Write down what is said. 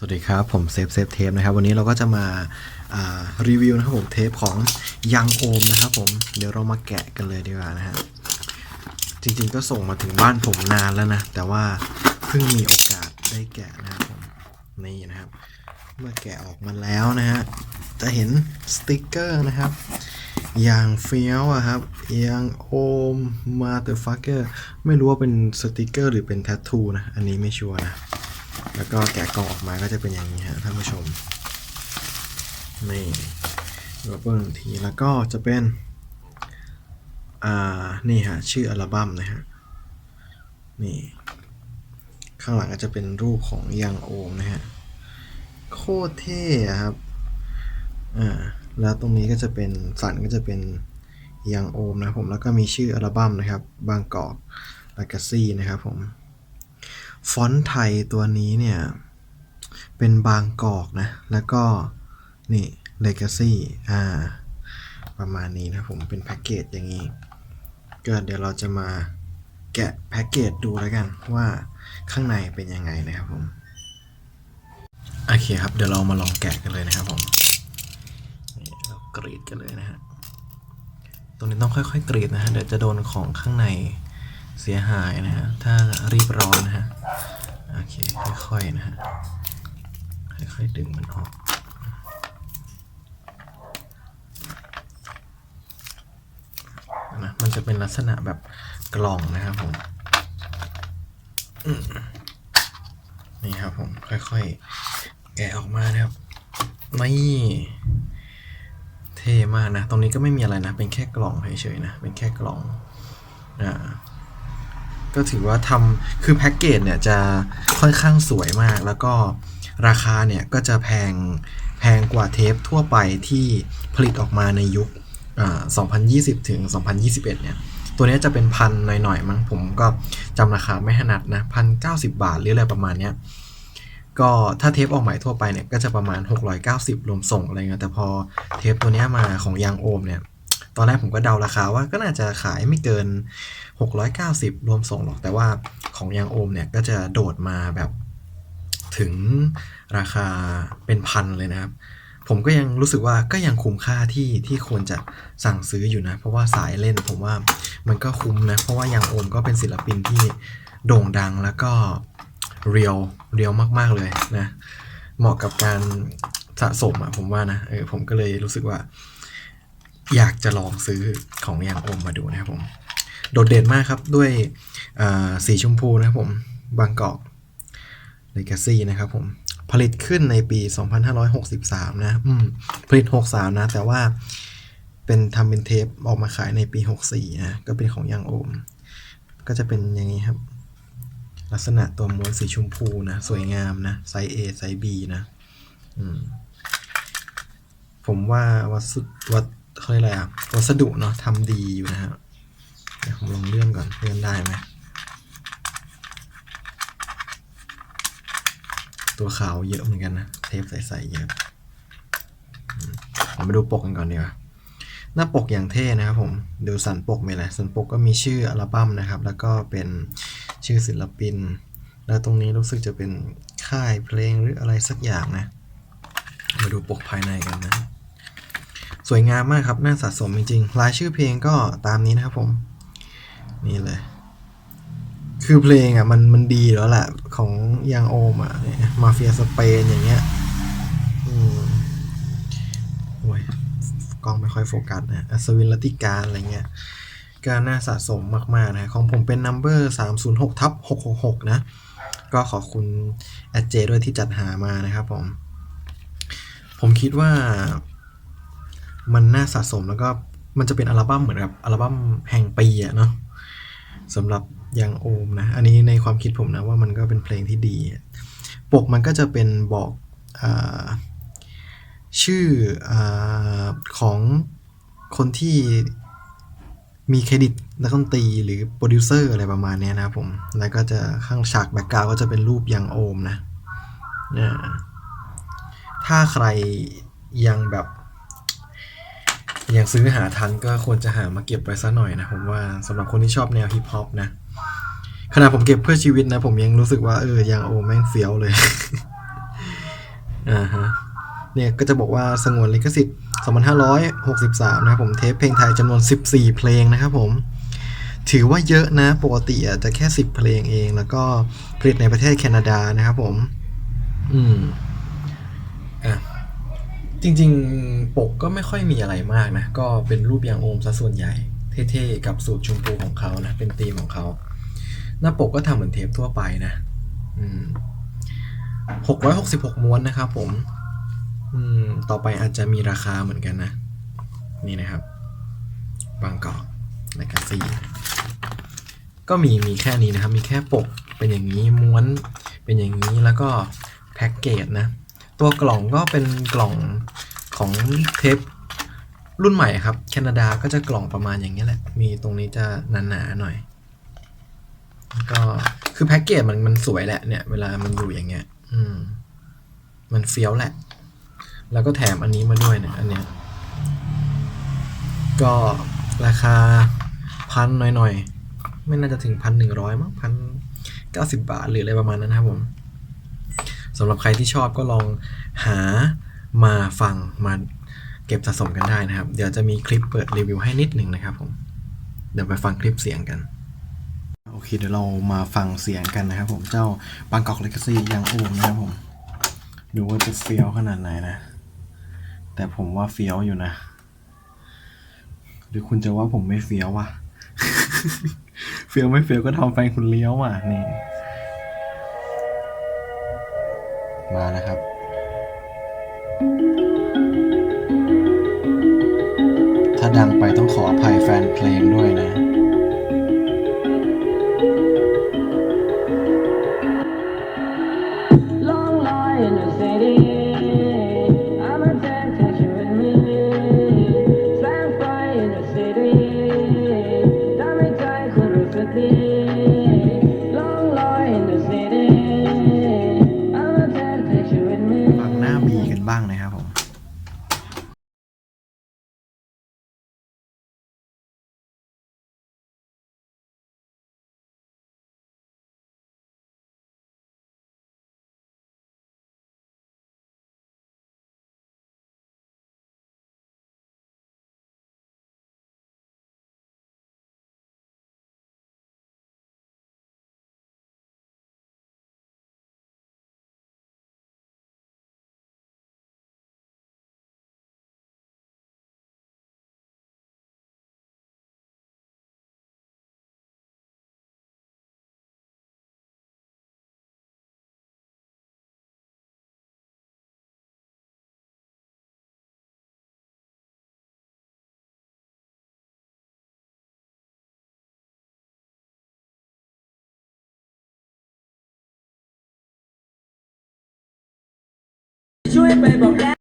สวัสดีครับ ผมเซฟเซฟเทปนะครับ วันนี้เราก็จะมาารีวิวนะครับผมเทปของยังโอมนะครับผมเดี๋ยวเรามาแกะกันเลยดีกว่านะฮะจริงๆก็ส่งมาถึงบ้านผมนานแล้วนะ แต่ว่าเพิ่งมีโอกาสได้แกะนะครับผมนี่นะครับ เมื่อแกะออกมาแล้วนะฮะจะเห็นสติกเกอร์นะครับอย่างเฟี้ยวอะครับอย่างโอมมาเตอร์ฟักเกอร์ไม่รู้ว่าเป็นสติกเกอร์หรือเป็นแทททูนะ อันนี้ไม่ชัวร์นะ แล้วก็แกะกล่องออกมาก็จะเป็นอย่างนี้ฮะท่านผู้ชมนี่ดูเปิลทีแล้วก็จะเป็น อ่า นี่ฮะ ชื่ออัลบั้มนะฮะ นี่ ข้างหลังก็จะเป็นรูปของยังโอมนะฮะ โคตรเท่ครับ อ่า แล้วตรงนี้ก็จะเป็นสันก็จะเป็นยังโอมนะผม แล้วก็มีชื่ออัลบั้มนะครับ บางกอกลากาซี่นะครับผม ฟอนต์ไทยตัวนี้เนี่ย เป็นบางกอกนะ แล้วก็ นี่ Legacy อ่า ประมาณนี้นะผมเป็นแพ็กเกจอย่างนี้ ก็เดี๋ยวเราจะมาแกะแพ็กเกจดูแล้วกันว่าข้างในเป็นยังไงนะครับผม โอเคครับ เดี๋ยวเรามาลองแกะกันเลยนะครับผมเรากรีดกันเลยนะฮะตรงนี้ต้องค่อยๆกรีดนะฮะเดี๋ยวจะโดนของข้างใน เสียหายนะฮะ ถ้ารีบร้อนนะฮะ โอเค ค่อยๆนะฮะ ค่อยๆดึงมันออกนะมันจะเป็นลักษณะแบบกล่องนะครับผมมนี่ครับผม ค่อยๆ แกะออกมานะครับ นี่เท่มากนะ ตรงนี้ก็ไม่มีอะไรนะ เป็นแค่กล่องเฉยๆนะ เป็นแค่กล่อง อ่า ก็ถือว่าทำคือแพ็กเกจเนี่ยจะค่อนข้างสวยมาก แล้วก็ราคาเนี่ยก็จะแพงแพงกว่าเทปทั่วไปที่ผลิตออกมาในยุค 2020 ถึง 2021 เนี่ย ตัวนี้จะเป็นพันหน่อยๆมั้งผมก็จำราคาไม่ถนัดนะพันเก้าสิบาทหรืออะไรประมาณเนี้ยก็ถ้าเทปออกใหม่ทั่วไปเนี่ยก็จะประมาณ 690 รวมส่งอะไรเงี้ยแต่พอเทปตัวนี้มาของยางโอมเนี่ย ตอนแรกผมก็เดาราคาว่าก็น่าจะขายไม่เกิน 690 รวมส่งหรอก แต่ว่าของยางโอมเนี่ยก็จะโดดมาแบบถึงราคาเป็นพันเลยนะครับ ผมก็ยังรู้สึกว่าก็ยังคุ้มค่าที่ที่ควรจะสั่งซื้ออยู่นะ เพราะว่าสายเล่นผมว่ามันก็คุ้มนะ เพราะว่ายางโอมก็เป็นศิลปินที่โด่งดังแล้วก็เรียวเรียวมาก ๆ เลยนะ เหมาะกับการสะสมอะผมว่านะเออผมก็เลยรู้สึกว่า อยากจะลองซื้อของยางโอมมาดูนะครับผม โดดเด่นมากครับด้วยสีชมพูนะครับผม บางกอกเลกาซี่นะครับผมผลิตขึ้นในปี 2563 นะ อืม ผลิต 63 นะ แต่ว่าเป็นทำเป็นเทปออกมาขายในปี 64 นะ ก็เป็นของยางโอม ก็จะเป็นอย่างนี้ครับ ลักษณะตัวม้วนสีชมพูนะ สวยงามนะ ไซส์ A ไซส์ B นะ อืม ผมว่าวัสดุวัด เขาเรียกอะไรอะวัสดุเนาะทำดีอยู่นะฮะเดี๋ยวผมลองเลื่อนก่อนเลื่อนได้ไหมตัวขาวเยอะเหมือนกันนะ เทปใสๆเยอะมผมมาดูปกกันก่อนดีกว่าหน้าปกอย่างเท่นะครับผม ดูสันปกมีอะไรสันปกก็มีชื่ออัลบั้มนะครับ แล้วก็เป็นชื่อศิลปิน แล้วตรงนี้รู้สึกจะเป็นค่ายเพลงหรืออะไรสักอย่างนะ มาดูปกภายในกันนะ สวยงามมากครับน่าสะสมจริงๆรายชื่อเพลงก็ตามนี้นะครับผม นี่เลย คือเพลงอะมันมันดีแล้วแหละของยังโอมอะมาเฟียสเปนอย่างเงี้ยอืมโอ้ยกล้องไม่ค่อยโฟกัสนะอัศวินลติการอะไรเงี้ยก็น่าสะสมมาก ๆ นะ ของผมเป็น number 306ทับ666นะ ก็ขอบคุณแอดเจด้วยที่จัดหามานะครับผม ผมคิดว่า มันน่าสะสมแล้วก็มันจะเป็นอัลบั้มเหมือนกับอัลบั้มแห่งปีอะเนาะสำหรับยังโอมนะ อันนี้ในความคิดผมนะว่ามันก็เป็นเพลงที่ดี ปกมันก็จะเป็นบอกอชื่ออของคนที่มีเครดิตนักดนตรีหรือโปรดิวเซอร์อะไรประมาณนี้นะผม แล้วก็จะข้างฉากแบ็กกราวก็จะเป็นรูปยังโอมนะ ถ้าใครยังแบบ ยังซื้อหาทันก็ควรจะหามาเก็บไว้ซะหน่อยนะผมว่าสำหรับคนที่ชอบแนวฮิปฮอปนะขณะผมเก็บเพื่อชีวิตนะ ผมยังรู้สึกว่าเออยังโอแม่งเฟี้ยวเลยอ่าฮะเนี่ยก็จะบอกว่าสงวนลิขสิทธิ์ 2563 นะครับผมเทปเพลงไทยจำนวน 14 เพลงนะครับผม ถือว่าเยอะนะ ปกติอะจะแค่ 10 เพลงเอง แล้วก็ผลิตในประเทศแคนาดานะครับผม อืมอะ จริงๆ ปกก็ไม่ค่อยมีอะไรมากนะ ก็เป็นรูปยางโอมซะส่วนใหญ่ เท่ๆ กับสูตรชมพูของเขานะ เป็นธีมของเขา หน้าปกก็ทำเหมือนเทปทั่วไปนะอืม666ม้วนนะครับผม อืม ต่อไปอาจจะมีราคาเหมือนกันนะ นี่นะครับ บางกอกและกาซีก็มีมีแค่นี้นะครับ มีแค่ปกเป็นอย่างนี้ม้วนเป็นอย่างนี้แล้วก็แพ็กเกจนะ ตัวกล่องก็เป็นกล่องของเทปรุ่นใหม่ครับ แคนาดาก็จะกล่องประมาณอย่างนี้แหละ มีตรงนี้จะหนาๆหน่อย ก็คือแพ็กเกจมันมันสวยแหละเนี่ย เวลามันอยู่อย่างเงี้ย อืม มันเฟี้ยวแหละ แล้วก็แถมอันนี้มาด้วยเนี่ย อันเนี้ย ก็ราคาพันหน่อยๆ ไม่น่าจะถึงพันหนึ่งร้อยมั้งพันเก้าสิบบาทหรืออะไรประมาณนั้นครับผม สำหรับใครที่ชอบก็ลองหามาฟังมาเก็บสะสมกันได้นะครับ เดี๋ยวจะมีคลิปเปิดรีวิวให้นิดหนึ่งนะครับผม เดี๋ยวไปฟังคลิปเสียงกันโอเคเดี๋ยวเรามาฟังเสียงกันนะครับผมเจ้าบางกอกเลกาซี่ยังโอมนะครับผม ดูว่าจะเฟี้ยวขนาดไหนนะ แต่ผมว่าเฟี้ยวอยู่นะ หรือคุณจะว่าผมไม่เฟี้ยววะเฟี้ยวไม่เฟี้ยวก็ทำแฟนคุณเลี้ยวอะนี่ มาแล้วครับ ถ้าดังไปต้องขออภัยแฟนเพลงด้วยนะ ไปบอกแด